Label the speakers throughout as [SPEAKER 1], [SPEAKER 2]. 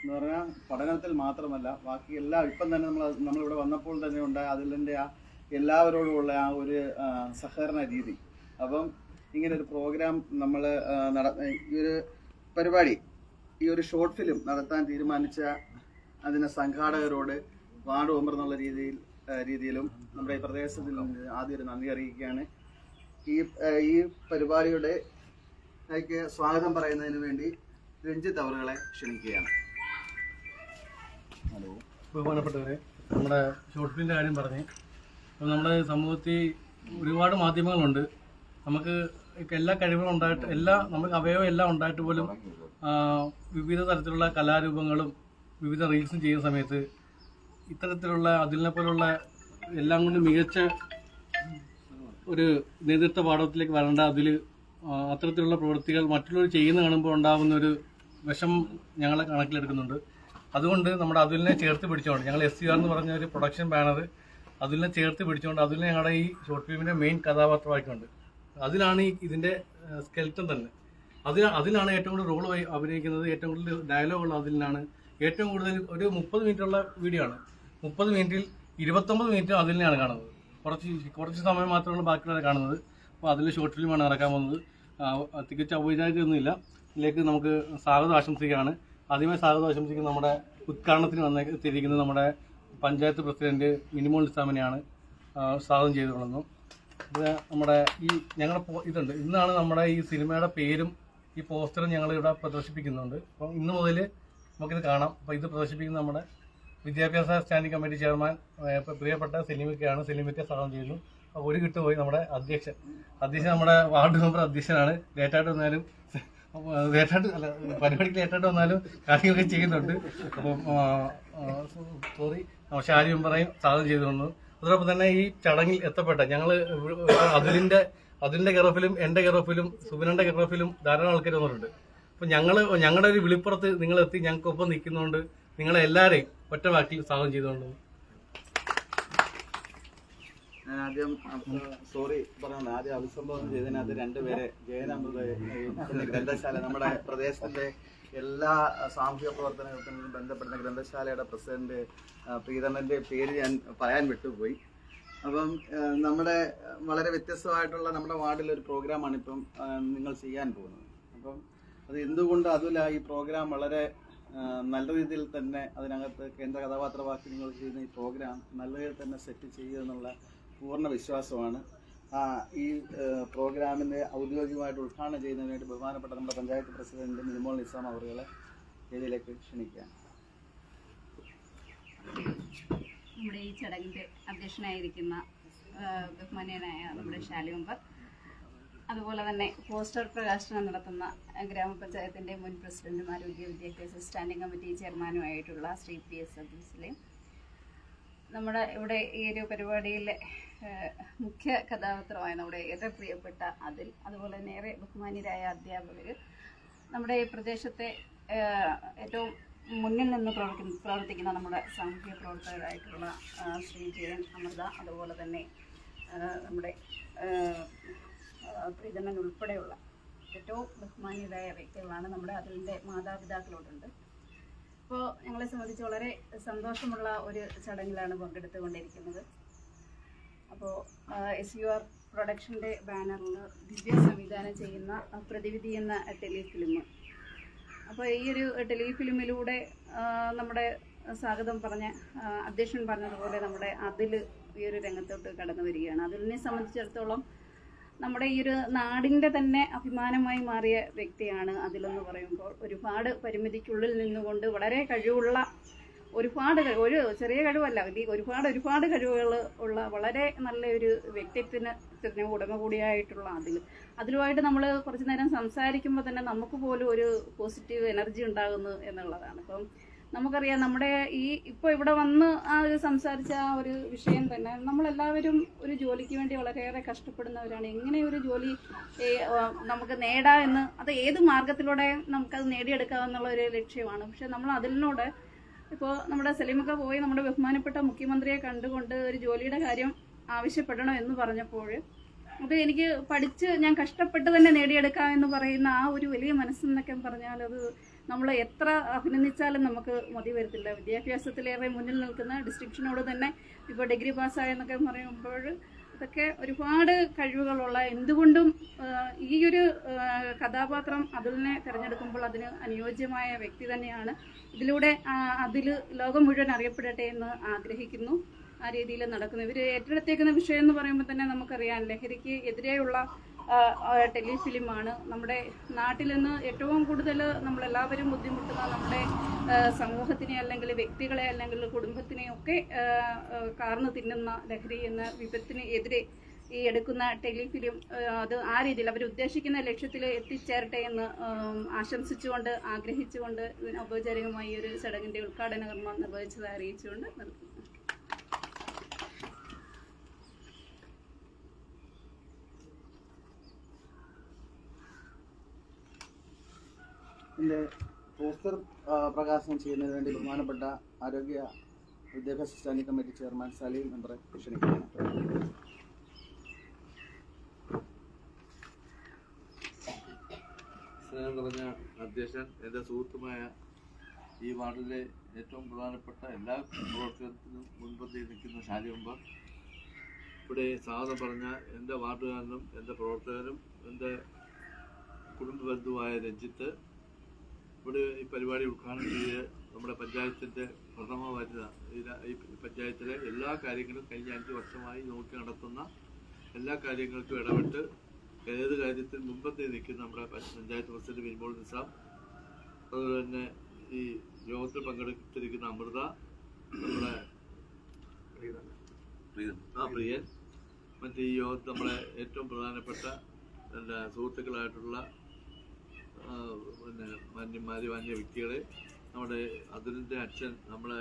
[SPEAKER 1] എന്ന് പറഞ്ഞാൽ പഠനത്തിൽ മാത്രമല്ല ബാക്കി എല്ലാ ഇപ്പം തന്നെ നമ്മൾ നമ്മളിവിടെ വന്നപ്പോൾ തന്നെ ഉണ്ടായ അതിന്റെ ആ എല്ലാവരോടുമുള്ള ആ ഒരു സഹകരണ രീതി. അപ്പം ഇങ്ങനെ ഒരു പ്രോഗ്രാം നമ്മൾ നട ഈ ഒരു പരിപാടി ഈ ഒരു ഷോർട്ട് ഫിലിം നടത്താൻ തീരുമാനിച്ച അതിന് സംഘാടകരോട് വാർഡ് മെമ്പർ എന്നുള്ള രീതിയിൽ രീതിയിലും നമ്മുടെ ഈ പ്രദേശത്തിൽ ആദ്യം ഒരു നന്ദി അറിയിക്കുകയാണ്. ഈ ഈ പരിപാടിയുടെ സ്വാഗതം പറയുന്നതിന് വേണ്ടി രഞ്ജിത്ത് അവറുകളെ ക്ഷണിക്കുകയാണ്.
[SPEAKER 2] ബഹുമാനപ്പെട്ടവരെ നമ്മുടെ ഷോർട്ട് ഫിലിമിന്റെ കാര്യം പറഞ്ഞ്. അപ്പോൾ നമ്മുടെ സമൂഹത്തിൽ ഒരുപാട് മാധ്യമങ്ങളുണ്ട്. നമുക്ക് എല്ലാ കഴിവുകളും ഉണ്ടായിട്ട് എല്ലാ നമുക്ക് അവയവം എല്ലാം ഉണ്ടായിട്ട് പോലും വിവിധ തരത്തിലുള്ള കലാരൂപങ്ങളും വിവിധ റീൽസും ചെയ്യുന്ന സമയത്ത് ഇത്തരത്തിലുള്ള അതിനെ പോലുള്ള എല്ലാം കൊണ്ടും മികച്ച ഒരു നേതൃത്വ പാഠത്തിലേക്ക് വരേണ്ട അതിൽ അത്തരത്തിലുള്ള പ്രവൃത്തികൾ മറ്റുള്ളവർ ചെയ്യുന്ന കാണുമ്പോൾ ഉണ്ടാകുന്ന ഒരു വിഷം ഞങ്ങളെ കണക്കിലെടുക്കുന്നുണ്ട്. അതുകൊണ്ട് നമ്മുടെ അതുലിനെ ചേർത്ത് പിടിച്ചുകൊണ്ട് ഞങ്ങൾ എസ് സി ആർ എന്ന് പറഞ്ഞ ഒരു പ്രൊഡക്ഷൻ ബാനർ അതുലിനെ ചേർത്ത് പിടിച്ചുകൊണ്ട് അതുലിനെ ഞങ്ങളുടെ ഈ ഷോർട്ട് ഫിലിമിന്റെ മെയിൻ കഥാപാത്രമായിട്ടുണ്ട് അതിലാണ് ഈ ഇതിന്റെ സ്കെൽറ്റൻ തന്നെ. അതിൽ അതിലാണ് ഏറ്റവും കൂടുതൽ റോൾ അഭിനയിക്കുന്നത്. ഏറ്റവും കൂടുതൽ ഡയലോഗുള്ള അതിലാണ് ഏറ്റവും കൂടുതൽ ഒരു മുപ്പത് മിനിറ്റുള്ള വീഡിയോ ആണ്. മുപ്പത് മിനിറ്റിൽ ഇരുപത്തൊമ്പത് മിനിറ്റ് അതിലാണ് കാണുന്നത്. കുറച്ച് കുറച്ച് സമയം മാത്രമാണ് ബാക്കിയുള്ളത് കാണുന്നത്. അപ്പോൾ അതിൽ ഷോർട്ട് ഫിലിമാണ് ഇറക്കാൻ പോകുന്നത്. തികച്ച ഔപചാരികമൊന്നുമില്ല. ഇതിലേക്ക് നമുക്ക് സ്വാഗതം ആശംസിക്കുകയാണ്. ആദ്യമായി സ്വാഗതം ആശംസിക്കുന്ന നമ്മുടെ ഉദ്ഘാടനത്തിന് വന്ന എത്തിയിരിക്കുന്നത് നമ്മുടെ പഞ്ചായത്ത് പ്രസിഡന്റ് മിനിമോൾ ഇസ്ലാമിനെയാണ് സ്വാഗതം ചെയ്തിട്ടുള്ളതെന്നും ഇത് നമ്മുടെ ഈ ഞങ്ങളുടെ ഇതുണ്ട്. ഇന്നാണ് നമ്മുടെ ഈ സിനിമയുടെ പേരും ഈ പോസ്റ്ററും ഞങ്ങൾ ഇവിടെ പ്രദർശിപ്പിക്കുന്നുണ്ട്. അപ്പം ഇന്ന് മുതൽ നമുക്കിത് കാണാം. അപ്പോൾ ഇത് പ്രദർശിപ്പിക്കുന്ന നമ്മുടെ വിദ്യാഭ്യാസ സ്റ്റാൻഡിംഗ് കമ്മിറ്റി ചെയർമാൻ പ്രിയപ്പെട്ട സെലിമിക്കയാണ് സെലിമിക്ക സ്വാഗതം ചെയ്യുന്നു. അപ്പോൾ ഒരു കിട്ടുപോയി നമ്മുടെ അധ്യക്ഷൻ. അധ്യക്ഷൻ നമ്മുടെ വാർഡ് മെമ്പർ അധ്യക്ഷനാണ്. ലേറ്റായിട്ട് വന്നാലും ലേറ്റായിട്ട് അല്ല പരിപാടിക്ക് ലേറ്റായിട്ട് വന്നാലും കാര്യങ്ങളൊക്കെ ചെയ്യുന്നുണ്ട്. അപ്പം സോറി ഷാരി മെമ്പറേയും സാധനം ചെയ്തു തന്നു. അതോടൊപ്പം തന്നെ ഈ ചടങ്ങിൽ എത്തപ്പെട്ട ഞങ്ങൾ അതിലിന്റെ അതിലിന്റെ കെറഫിലും എന്റെ കെറഫിലും സുബിനന്റെ കെറഫിലും ധാരാളം ആൾക്കാർ വന്നിട്ടുണ്ട്. അപ്പൊ ഞങ്ങൾ ഞങ്ങളുടെ ഒരു വിളിപ്പുറത്ത് നിങ്ങൾ എത്തി ഞങ്ങൾക്കൊപ്പം നിൽക്കുന്നതുകൊണ്ട് നിങ്ങളെ എല്ലാവരെയും ഒറ്റ വാക്കിൽ സ്വാഗതം ചെയ്തുകൊണ്ട്.
[SPEAKER 1] ഞാൻ ആദ്യം സോറി പറയുന്നത് ആദ്യം അഭിസംബോധന ചെയ്തതിനകത്ത് രണ്ടുപേരെ ജയനമൃത എന്ന ഗ്രന്ഥശാല നമ്മുടെ പ്രദേശത്തിന്റെ എല്ലാ സാമൂഹിക പ്രവർത്തനങ്ങൾക്കും ബന്ധപ്പെടുന്ന ഗ്രന്ഥശാലയുടെ പ്രസിഡന്റ് പ്രീതമന്റെ പേര് ഞാൻ പറയാൻ വിട്ടുപോയി. അപ്പം നമ്മുടെ വളരെ വ്യത്യസ്തമായിട്ടുള്ള നമ്മുടെ വാർഡിൽ ഒരു പ്രോഗ്രാമാണ് ഇപ്പം നിങ്ങൾ ചെയ്യാൻ പോകുന്നത്. അപ്പം അത് എന്തുകൊണ്ട് അതുമില്ല ഈ പ്രോഗ്രാം വളരെ നല്ല രീതിയിൽ തന്നെ അതിനകത്ത് കേന്ദ്ര കഥാപാത്രവാക്യങ്ങൾ ചെയ്യുന്ന ഈ പ്രോഗ്രാം നല്ല രീതിയിൽ തന്നെ സെറ്റ് ചെയ്യുക എന്നുള്ള പൂർണ വിശ്വാസമാണ് ഈ പ്രോഗ്രാമിന്റെ ഔദ്യോഗികമായിട്ട് ഉദ്ഘാടനം ചെയ്യുന്നതിന് വേണ്ടി ബഹുമാനപ്പെട്ട നമ്മുടെ പഞ്ചായത്ത് പ്രസിഡന്റ് നിർമോൾ നിസാം അവറുകളെ വേദിയിലേക്ക് ക്ഷണിക്കുകയാണ്.
[SPEAKER 3] നമ്മുടെ ഈ ചടങ്ങിന്റെ അധ്യക്ഷനായിരിക്കുന്ന ബഹുമാന്യനായ നമ്മുടെ ഷാലി മെമ്പർ അതുപോലെ തന്നെ പോസ്റ്റർ പ്രകാശനം നടത്തുന്ന ഗ്രാമപഞ്ചായത്തിന്റെ മുൻ പ്രസിഡന്റും ആരോഗ്യ വിദ്യാഭ്യാസ സ്റ്റാൻഡിംഗ് കമ്മിറ്റി ചെയർമാനുമായിട്ടുള്ള ശ്രീ പി എസ് അബ്ദുസ്ലിം നമ്മുടെ ഇവിടെ ഈ ഒരു പരിപാടിയിലെ ആ, മുഖ്യ കഥാപാത്രമായ നമ്മുടെ ഏറെ പ്രിയപ്പെട്ട അതിൽ. അതുപോലെ തന്നെ ഏറെ ബഹുമാന്യരായ അധ്യാപകർ നമ്മുടെ ഈ പ്രദേശത്തെ ഏറ്റവും മുന്നിൽ നിന്ന് പ്രവർത്തിക്കുന്ന പ്രവർത്തിക്കുന്ന നമ്മുടെ സാമൂഹ്യ പ്രവർത്തകരായിട്ടുള്ള ശ്രീ ജയൻ അമൃത അതുപോലെ തന്നെ നമ്മുടെ പ്രീതമൻ ഉൾപ്പെടെയുള്ള ഏറ്റവും ബഹുമാന്യരായ വ്യക്തികളാണ് നമ്മുടെ അതിന്റെ മാതാപിതാക്കളോടുണ്ട്. ഇപ്പോൾ ഞങ്ങളെ സംബന്ധിച്ച് വളരെ സന്തോഷമുള്ള ഒരു ചടങ്ങിലാണ് പങ്കെടുത്തുകൊണ്ടിരിക്കുന്നത്. അപ്പോൾ എസ് യു ആർ പ്രൊഡക്ഷന്റെ ബാനറിൽ ദിവ്യ സംവിധാനം ചെയ്യുന്ന പ്രതിവിധി എന്ന ടെലിഫിലിം അപ്പോൾ ഈ ഒരു ടെലിഫിലിമിലൂടെ നമ്മുടെ സ്വാഗതം പറഞ്ഞ അധ്യക്ഷൻ പറഞ്ഞതുപോലെ നമ്മുടെ അതിൽ ഈ ഒരു രംഗത്തോട്ട് കടന്നു വരികയാണ്. അതിലിനെ സംബന്ധിച്ചിടത്തോളം നമ്മുടെ ഈ ഒരു നാടിന്റെ തന്നെ അഭിമാനമായി മാറിയ വ്യക്തിയാണ് അതിലെന്ന് പറയുമ്പോൾ ഒരുപാട് പരിമിതിക്കുള്ളിൽ നിന്നുകൊണ്ട് വളരെ കഴിവുള്ള ഒരുപാട് ഒരു ചെറിയ കഴിവല്ല. ഒരുപാട് ഒരുപാട് കഴിവുകൾ ഉള്ള വളരെ നല്ലൊരു വ്യക്തിത്വത്തിന് ത്തിന് ഉടമ കൂടിയായിട്ടുള്ള അതിൽ. അതിലുമായിട്ട് നമ്മൾ കുറച്ച് നേരം സംസാരിക്കുമ്പോൾ തന്നെ നമുക്ക് പോലും ഒരു പോസിറ്റീവ് എനർജി ഉണ്ടാകുന്നു എന്നുള്ളതാണ്. അപ്പം നമുക്കറിയാം നമ്മുടെ ഈ ഇപ്പോൾ ഇവിടെ വന്ന് ആ ഒരു സംസാരിച്ച ആ ഒരു വിഷയം തന്നെ നമ്മളെല്ലാവരും ഒരു ജോലിക്ക് വേണ്ടി വളരെയേറെ കഷ്ടപ്പെടുന്നവരാണ്. എങ്ങനെ ഒരു ജോലി നമുക്ക് നേടാം എന്ന് അത് ഏത് മാർഗത്തിലൂടെ നമുക്കത് നേടിയെടുക്കാമെന്നുള്ള ഒരു ലക്ഷ്യമാണ്. പക്ഷെ നമ്മൾ അതിനോട് ഇപ്പോൾ നമ്മുടെ സലീമൊക്കെ പോയി നമ്മുടെ ബഹുമാനപ്പെട്ട മുഖ്യമന്ത്രിയെ കണ്ടുകൊണ്ട് ഒരു ജോലിയുടെ കാര്യം ആവശ്യപ്പെടണം എന്ന് പറഞ്ഞപ്പോൾ അത് എനിക്ക് പഠിച്ച് ഞാൻ കഷ്ടപ്പെട്ട് തന്നെ നേടിയെടുക്കാം എന്ന് പറയുന്ന ആ ഒരു വലിയ മനസ്സെന്നൊക്കെ പറഞ്ഞാൽ അത് നമ്മൾ എത്ര അഭിനന്ദിച്ചാലും നമുക്ക് മതി വരത്തില്ല. വിദ്യാഭ്യാസത്തിലേറെ മുന്നിൽ നിൽക്കുന്ന ഡിസ്ട്രിക്ഷനോട് തന്നെ ഇപ്പോൾ ഡിഗ്രി പാസ്സായെന്നൊക്കെ പറയുമ്പോൾ ഇതൊക്കെ ഒരുപാട് കഴിവുകളുള്ള എന്തുകൊണ്ടും ഈ ഒരു കഥാപാത്രം അതിലിനെ തിരഞ്ഞെടുക്കുമ്പോൾ അതിന് അനുയോജ്യമായ വ്യക്തി തന്നെയാണ്. ഇതിലൂടെ അതിൽ ലോകം മുഴുവൻ അറിയപ്പെടട്ടെ എന്ന് ആഗ്രഹിക്കുന്നു. ആ രീതിയിൽ നടക്കുന്നു. ഇവർ ഏറ്റെടുത്തേക്കുന്ന വിഷയം എന്ന് പറയുമ്പോൾ തന്നെ നമുക്കറിയാം ലഹരിക്ക് എതിരെയുള്ള ടെലിഫിലിമാണ് നമ്മുടെ നാട്ടിൽ നിന്ന് ഏറ്റവും കൂടുതൽ നമ്മളെല്ലാവരും ബുദ്ധിമുട്ടുന്ന നമ്മുടെ സമൂഹത്തിനെ അല്ലെങ്കിൽ വ്യക്തികളെ അല്ലെങ്കിൽ കുടുംബത്തിനെ ഒക്കെ ആ, ആ, കാർന്നു തിന്നുന്ന ലഹരി എന്ന വിപത്തിന് എതിരെ ഈ എടുക്കുന്ന ടെലിഫിലിം അത് ആ രീതിയിൽ അവർ ഉദ്ദേശിക്കുന്ന ലക്ഷ്യത്തിൽ എത്തിച്ചേരട്ടെ എന്ന് ആശംസിച്ചുകൊണ്ട് ആഗ്രഹിച്ചുകൊണ്ട് ഔപചാരികമായി ഒരു ചടങ്ങിന്റെ ഉദ്ഘാടന കർമ്മം നിർവഹിച്ചത് അറിയിച്ചുകൊണ്ട് നിർത്തുന്നു.
[SPEAKER 1] ഇതിന്റെ പോസ്റ്റർ പ്രകാശനം ചെയ്യുന്നതിന് വേണ്ടി ബഹുമാനപ്പെട്ട ആരോഗ്യ വിദ്യാഭ്യാസ സ്റ്റാൻഡിംഗ് കമ്മിറ്റി ചെയർമാൻ സലീം മെമ്പറെ ക്ഷണിക്കുകയാണ്
[SPEAKER 4] സ്നേഹം അധ്യക്ഷൻ എന്റെ സുഹൃത്തുമായ ഈ വാർഡിലെ ഏറ്റവും പ്രധാനപ്പെട്ട എല്ലാ പ്രവർത്തനത്തിനും മുൻപന്തിയിൽ നിൽക്കുന്ന ഷാലിയമ്പർ ഇവിടെ സാധനം പറഞ്ഞ എന്റെ വാർഡുകാരനും എന്റെ പ്രവർത്തകരും എന്റെ കുടുംബ ബന്ധുവായ രഞ്ജിത്ത് ഇവിടെ ഈ പരിപാടി ഉദ്ഘാടനം ചെയ്ത് നമ്മുടെ പഞ്ചായത്തിന്റെ പ്രഥമ വനിത ഈ പഞ്ചായത്തിലെ എല്ലാ കാര്യങ്ങളും കഴിഞ്ഞ അഞ്ച് വർഷമായി നോക്കി നടത്തുന്ന എല്ലാ കാര്യങ്ങൾക്കും ഇടപെട്ട് ഏത് കാര്യത്തിൽ മുമ്പത്തെ നിൽക്കുന്ന നമ്മുടെ പഞ്ചായത്ത് പ്രസിഡന്റ് വിൻമോൾ നിസാം അതുപോലെ തന്നെ ഈ യോഗത്തിൽ പങ്കെടുത്തിരിക്കുന്ന അമൃത നമ്മുടെ ആ പ്രിയൻ മറ്റേ ഈ യോഗത്തിൽ നമ്മളെ ഏറ്റവും പ്രധാനപ്പെട്ട എന്റെ സുഹൃത്തുക്കളായിട്ടുള്ള പിന്നെ മാന്യന്മാര് മാന്യ വ്യക്തികളെ നമ്മുടെ അതിലിന്റെ അച്ഛൻ നമ്മളെ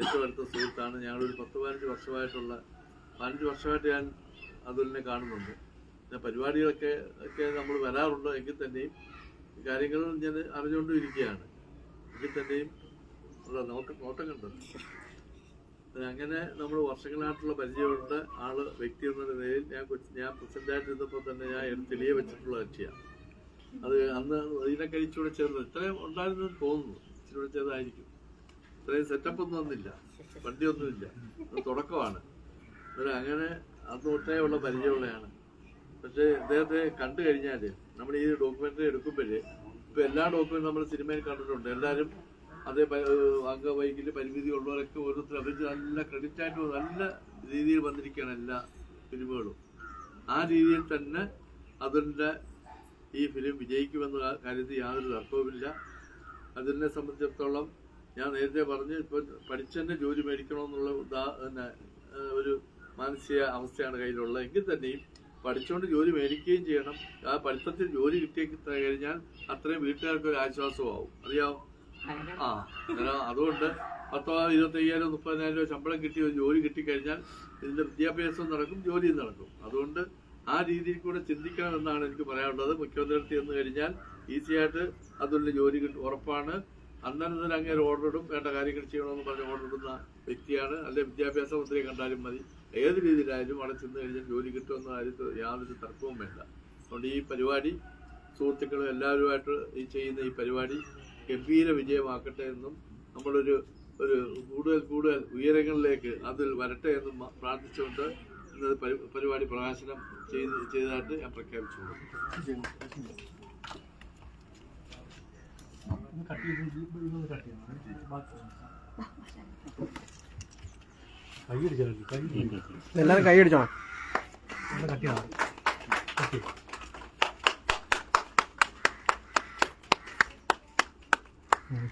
[SPEAKER 4] ഏറ്റവും അടുത്ത സുഹൃത്താണ്. ഞങ്ങളൊരു പത്ത് പതിനഞ്ച് വർഷമായിട്ടുള്ള പതിനഞ്ച് വർഷമായിട്ട് ഞാൻ അതുലിനെ കാണുന്നുണ്ട്. പിന്നെ പരിപാടികളൊക്കെ ഒക്കെ നമ്മൾ വരാറുണ്ട് എങ്കിൽ തന്നെയും കാര്യങ്ങൾ ഞാൻ അറിഞ്ഞുകൊണ്ടും ഇരിക്കുകയാണ് എങ്കിൽ തന്നെയും നോട്ടം നോട്ടം കണ്ടു? അങ്ങനെ നമ്മൾ വർഷങ്ങളായിട്ടുള്ള പരിചയമുള്ള ആൾ വ്യക്തി എന്ന നിലയിൽ ഞാൻ ഞാൻ പ്രസിഡന്റായിട്ടിരുന്നപ്പോൾ തന്നെ ഞാൻ തെളിയ വെച്ചിട്ടുള്ള കക്ഷിയാണ് അത് അന്ന് ഇതിനൊക്കെ ഇച്ചിരി ചേർന്ന്. ഇത്രയും ഉണ്ടായിരുന്നു തോന്നുന്നു. ഇച്ചിരി ചേർന്നായിരിക്കും ഇത്രയും സെറ്റപ്പ് ഒന്നും വന്നില്ല വണ്ടിയൊന്നുമില്ല. അത് തുടക്കമാണ്. അന്നേരം അങ്ങനെ അന്ന് ഒട്ടേ ഉള്ള പരിചയമുള്ളതാണ് പക്ഷേ ഇദ്ദേഹത്തെ കണ്ടു കഴിഞ്ഞാൽ നമ്മൾ ഈ ഡോക്യുമെന്ററി എടുക്കുമ്പോഴേ ഇപ്പൊ എല്ലാ ഡോക്യുമെന്റും നമ്മൾ സിനിമയിൽ കണ്ടിട്ടുണ്ട്. എല്ലാവരും അതേ അംഗവൈകല്യ പരിമിതി ഉള്ളവരൊക്കെ ഓരോരുത്തർ അവർ നല്ല ക്രെഡിറ്റ് ആയിട്ട് നല്ല രീതിയിൽ വന്നിരിക്കുകയാണ് എല്ലാ സിനിമകളും. ആ രീതിയിൽ തന്നെ അതിന്റെ ഈ ഫിലിം വിജയിക്കുമെന്ന കാര്യത്തിൽ യാതൊരു തർക്കവുമില്ല. അതിനെ സംബന്ധിച്ചിടത്തോളം ഞാൻ നേരത്തെ പറഞ്ഞു ഇപ്പോൾ പഠിച്ചെന്നെ ജോലി മേടിക്കണമെന്നുള്ള ഉദാ ഒരു മാനസിക അവസ്ഥയാണ് കയ്യിലുള്ളത്. എങ്കിൽ തന്നെയും പഠിച്ചുകൊണ്ട് ജോലി മേടിക്കുകയും ചെയ്യണം. ആ പഠിത്തത്തിൽ ജോലി കിട്ടിയ കഴിഞ്ഞാൽ അത്രയും വീട്ടുകാർക്ക് ഒരു ആശ്വാസമാവും. അറിയാമോ ആ അതുകൊണ്ട് പത്തോ ഇരുപത്തയ്യായിരം മുപ്പതിനായിരം രൂപ ശമ്പളം കിട്ടി ജോലി കിട്ടിക്കഴിഞ്ഞാൽ ഇതിന്റെ വിദ്യാഭ്യാസവും നടക്കും ജോലിയും നടക്കും. അതുകൊണ്ട് ആ രീതിയിൽ കൂടെ ചിന്തിക്കണമെന്നാണ് എനിക്ക് പറയാനുള്ളത്. മുഖ്യമന്ത്രി എന്ന് കഴിഞ്ഞാൽ ഈസി ആയിട്ട് അതുള്ള ജോലി ഉറപ്പാണ്. അന്നേരം തന്നെ അങ്ങേര് ഓർഡർ ഇടും. വേണ്ട കാര്യങ്ങൾ ചെയ്യണമെന്ന് പറഞ്ഞ് ഓർഡർ ഇടുന്ന വ്യക്തിയാണ്. അല്ലെ വിദ്യാഭ്യാസ മന്ത്രിയെ കണ്ടാലും മതി. ഏത് രീതിയിലായാലും അവിടെ ചെന്ന് കഴിഞ്ഞാൽ ജോലി കിട്ടുമെന്ന കാര്യത്തിൽ യാതൊരു തർക്കവും വേണ്ട. അതുകൊണ്ട് ഈ പരിപാടി സുഹൃത്തുക്കളും എല്ലാവരുമായിട്ട് ഈ ചെയ്യുന്ന ഈ പരിപാടി ഗംഭീര വിജയമാക്കട്ടെ എന്നും നമ്മളൊരു ഒരു കൂടുതൽ കൂടുതൽ ഉയരങ്ങളിലേക്ക് അതിൽ വരട്ടെ എന്നും പ്രാർത്ഥിച്ചുകൊണ്ട് പരിപാടി പ്രകാശനം ചെയ്ത് ചെയ്തതായിട്ട് ഞാൻ പ്രഖ്യാപിച്ചു
[SPEAKER 2] ബാക്കി കൈ അടിച്ചോ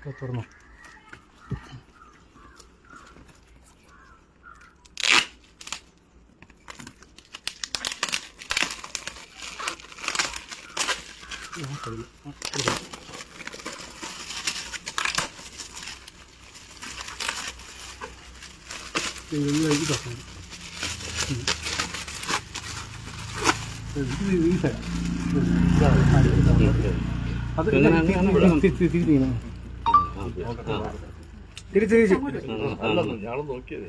[SPEAKER 2] കൈ
[SPEAKER 5] എല്ലാരും കൈ അടിച്ചോണം
[SPEAKER 2] ഒന്ന് കട്ട് ചെയ്യണം ഓക്കെ തുറന്നു അത്
[SPEAKER 5] തിരിച്ച് തിരിച്ച്
[SPEAKER 4] ഞാനും നോക്കിയത്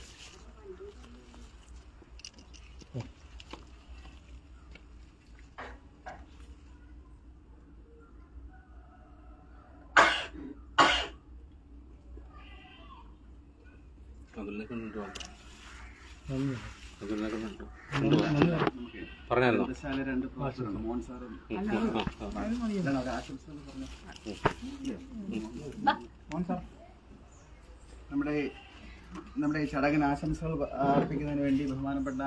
[SPEAKER 1] നമ്മുടെ നമ്മുടെ ഈ ചടങ്ങിന് ആശംസകൾ അർപ്പിക്കുന്നതിന് വേണ്ടി ബഹുമാനപ്പെട്ട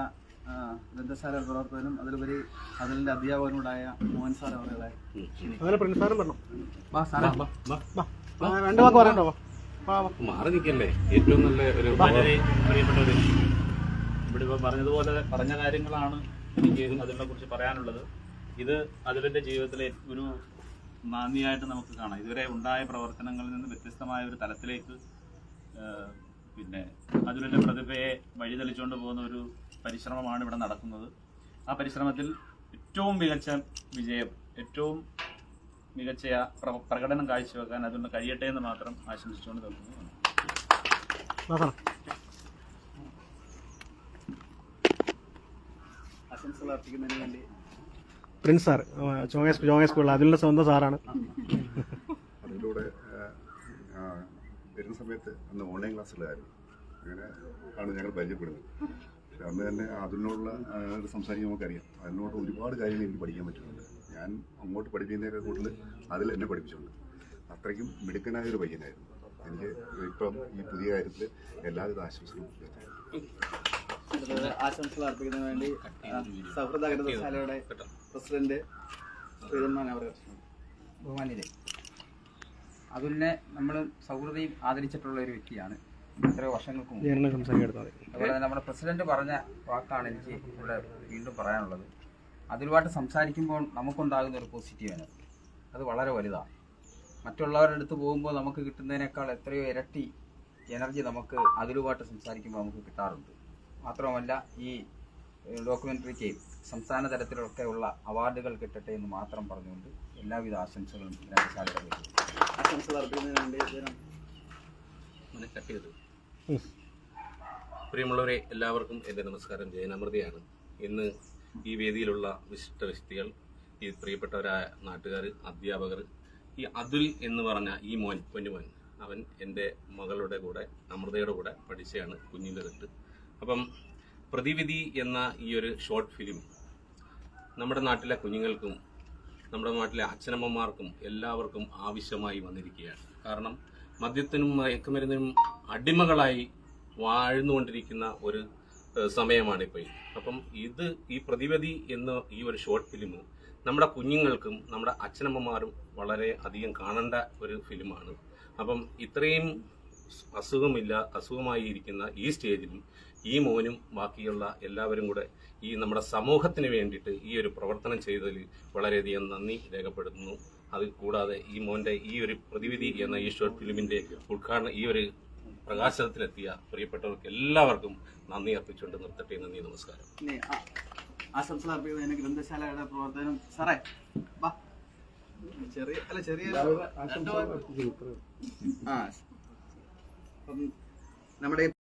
[SPEAKER 1] ഗ്രന്ഥശാല പ്രവർത്തകനും അതിലുപരി അതിലിന്റെ അധ്യാപകനോടായ മോഹൻ സാർ അവരുടെ
[SPEAKER 6] മാറി നിൽക്കല്ലേ? ഏറ്റവും നല്ല ഒരു
[SPEAKER 7] വളരെ പ്രിയപ്പെട്ടവര് ഇവിടെ ഇപ്പോൾ പറഞ്ഞതുപോലെ പറഞ്ഞ കാര്യങ്ങളാണ് എനിക്ക് അതിനെ കുറിച്ച് പറയാനുള്ളത്. ഇത് അതിലിന്റെ ജീവിതത്തിലെ ഒരു നന്ദിയായിട്ട് നമുക്ക് കാണാം. ഇതുവരെ ഉണ്ടായ പ്രവർത്തനങ്ങളിൽ നിന്ന് വ്യത്യസ്തമായ ഒരു തലത്തിലേക്ക് പിന്നെ അതിലിന്റെ പ്രതിഭയെ വഴിതെളിച്ചുകൊണ്ട് പോകുന്ന ഒരു പരിശ്രമമാണ് ഇവിടെ നടക്കുന്നത്. ആ പരിശ്രമത്തിൽ ഏറ്റവും മികച്ച വിജയം ഏറ്റവും മികച്ച പ്രകടനം കാഴ്ചവെക്കാൻ അതുകൊണ്ട് കഴിയട്ടെ എന്ന് മാത്രം ആശംസിച്ചുകൊണ്ട് തോന്നുന്നു
[SPEAKER 5] വാസന
[SPEAKER 1] ആശംസകൾ അർപ്പിക്കുന്നതിന് വേണ്ടി.
[SPEAKER 5] പ്രിൻസ് സാർ ചോങ്ങ ചോങ്ങ സ്കൂളിൽ അതിലുള്ള സ്വന്തം സാറാണ്.
[SPEAKER 8] അതിലൂടെ വരുന്ന സമയത്ത് അന്ന് ഓൺലൈൻ ക്ലാസ്സുകളായിരുന്നു അങ്ങനെ ആണ് ഞങ്ങൾ പരിചയപ്പെടുന്നത്. പക്ഷെ അന്ന് തന്നെ അതിനോടുള്ള സംസാരിക്കാൻ നമുക്കറിയാം. അതിനോട് ഒരുപാട് കാര്യങ്ങൾ എനിക്ക് പഠിക്കാൻ പറ്റുന്നുണ്ട്. ഞാൻ അങ്ങോട്ട് പഠിപ്പിക്കുന്നതിനൊക്കെ കൂടുതൽ അതിൽ എന്നെ പഠിപ്പിച്ചിട്ടുണ്ട്. അത്രയ്ക്കും മിടുക്കനായ ഒരു പയ്യനായിരുന്നു. എനിക്ക് ഇപ്പം ഈ പുതിയ കാര്യത്തിൽ എല്ലാവിധ ആശംസകളും
[SPEAKER 1] ആശംസകൾ അർപ്പിക്കുന്നതിന് വേണ്ടി സൗഹൃദ ഗ്രന്ഥശാലയുടെ പ്രസിഡന്റ്
[SPEAKER 9] അതുലിനെ നമ്മൾ സൗഹൃദയും ആദരിച്ചിട്ടുള്ള ഒരു വ്യക്തിയാണ്. എത്ര വർഷങ്ങൾക്കും മുമ്പ്. അതുപോലെ തന്നെ നമ്മുടെ പ്രസിഡന്റ് പറഞ്ഞ വാക്കാണ് എനിക്ക് ഇവിടെ വീണ്ടും പറയാനുള്ളത്. അതിലുമായിട്ട് സംസാരിക്കുമ്പോൾ നമുക്കുണ്ടാകുന്ന ഒരു പോസിറ്റീവ് എനർജി അത് വളരെ വലുതാണ്. മറ്റുള്ളവരുടെ അടുത്ത് പോകുമ്പോൾ നമുക്ക് കിട്ടുന്നതിനേക്കാൾ എത്രയോ ഇരട്ടി എനർജി നമുക്ക് അതിലുമായിട്ട് സംസാരിക്കുമ്പോൾ നമുക്ക് കിട്ടാറുണ്ട്. മാത്രമല്ല ഈ ഡോക്യുമെന്ററിക്ക് സംസ്ഥാന തലത്തിലൊക്കെ ഉള്ള അവാർഡുകൾ കിട്ടട്ടെ എന്ന് മാത്രം പറഞ്ഞുകൊണ്ട് എല്ലാവിധ ആശംസകളും
[SPEAKER 1] ആശംസകൾ
[SPEAKER 6] പ്രിയമുള്ളവരെ എല്ലാവർക്കും എന്റെ നമസ്കാരം. ജയനമൃതയാണ്. ഇന്ന് ഈ വേദിയിലുള്ള വിശിഷ്ട വ്യക്തികൾ ഈ പ്രിയപ്പെട്ടവരായ നാട്ടുകാർ അധ്യാപകർ ഈ അതുൽ എന്ന് പറഞ്ഞ ഈ മോൻ പൊന്നുമോൻ അവൻ എന്റെ മകളുടെ കൂടെ അമൃതയുടെ കൂടെ പഠിച്ചയാണ് കുഞ്ഞിന്റെ തൊട്ട് അപ്പം പ്രതിവിധി എന്ന ഈ ഒരു ഷോർട്ട് ഫിലിം നമ്മുടെ നാട്ടിലെ കുഞ്ഞുങ്ങൾക്കും നമ്മുടെ നാട്ടിലെ അച്ഛനമ്മമാർക്കും എല്ലാവർക്കും ആവശ്യമായി വന്നിരിക്കുകയാണ്. കാരണം മദ്യത്തിനും മയക്കുമരുന്നിനും അടിമകളായി വാഴ്ന്നുകൊണ്ടിരിക്കുന്ന ഒരു ഏഹ്, സമയമാണിപ്പോൾ അപ്പം ഇത് ഈ പ്രതിവിധി എന്ന ഈ ഒരു ഷോർട്ട് ഫിലിം നമ്മുടെ കുഞ്ഞുങ്ങൾക്കും നമ്മുടെ അച്ഛനമ്മമാരും വളരെ അധികം കാണേണ്ട ഒരു ഫിലിമാണ് അപ്പം ഇത്രയും അസുഖമില്ല അസുഖമായി ഇരിക്കുന്ന ഈ സ്റ്റേജിലും ഈ മോനും ബാക്കിയുള്ള എല്ലാവരും കൂടെ ഈ നമ്മുടെ സമൂഹത്തിന് വേണ്ടിയിട്ട് ഈ ഒരു പ്രവർത്തനം ചെയ്തതിൽ വളരെയധികം നന്ദി രേഖപ്പെടുത്തുന്നു. അത് കൂടാതെ ഈ മോന്റെ ഈ ഒരു പ്രതിവിധി എന്ന ഈ ഷോർട്ട് ഫിലിമിന്റെ ഉദ്ഘാടനം ഈ ഒരു പ്രകാശനത്തിലെത്തിയ പ്രിയപ്പെട്ടവർക്ക് എല്ലാവർക്കും നന്ദി അർപ്പിച്ചുകൊണ്ട് നിർത്തട്ടെ. നന്ദി നമസ്കാരം.
[SPEAKER 1] ആശംസകൾ അർപ്പിക്കുന്നതിന് ഗ്രന്ഥശാലയുടെ പ്രവർത്തനം സാറേ ചെറിയ അല്ല ചെറിയ. ആ നമ്മുടെ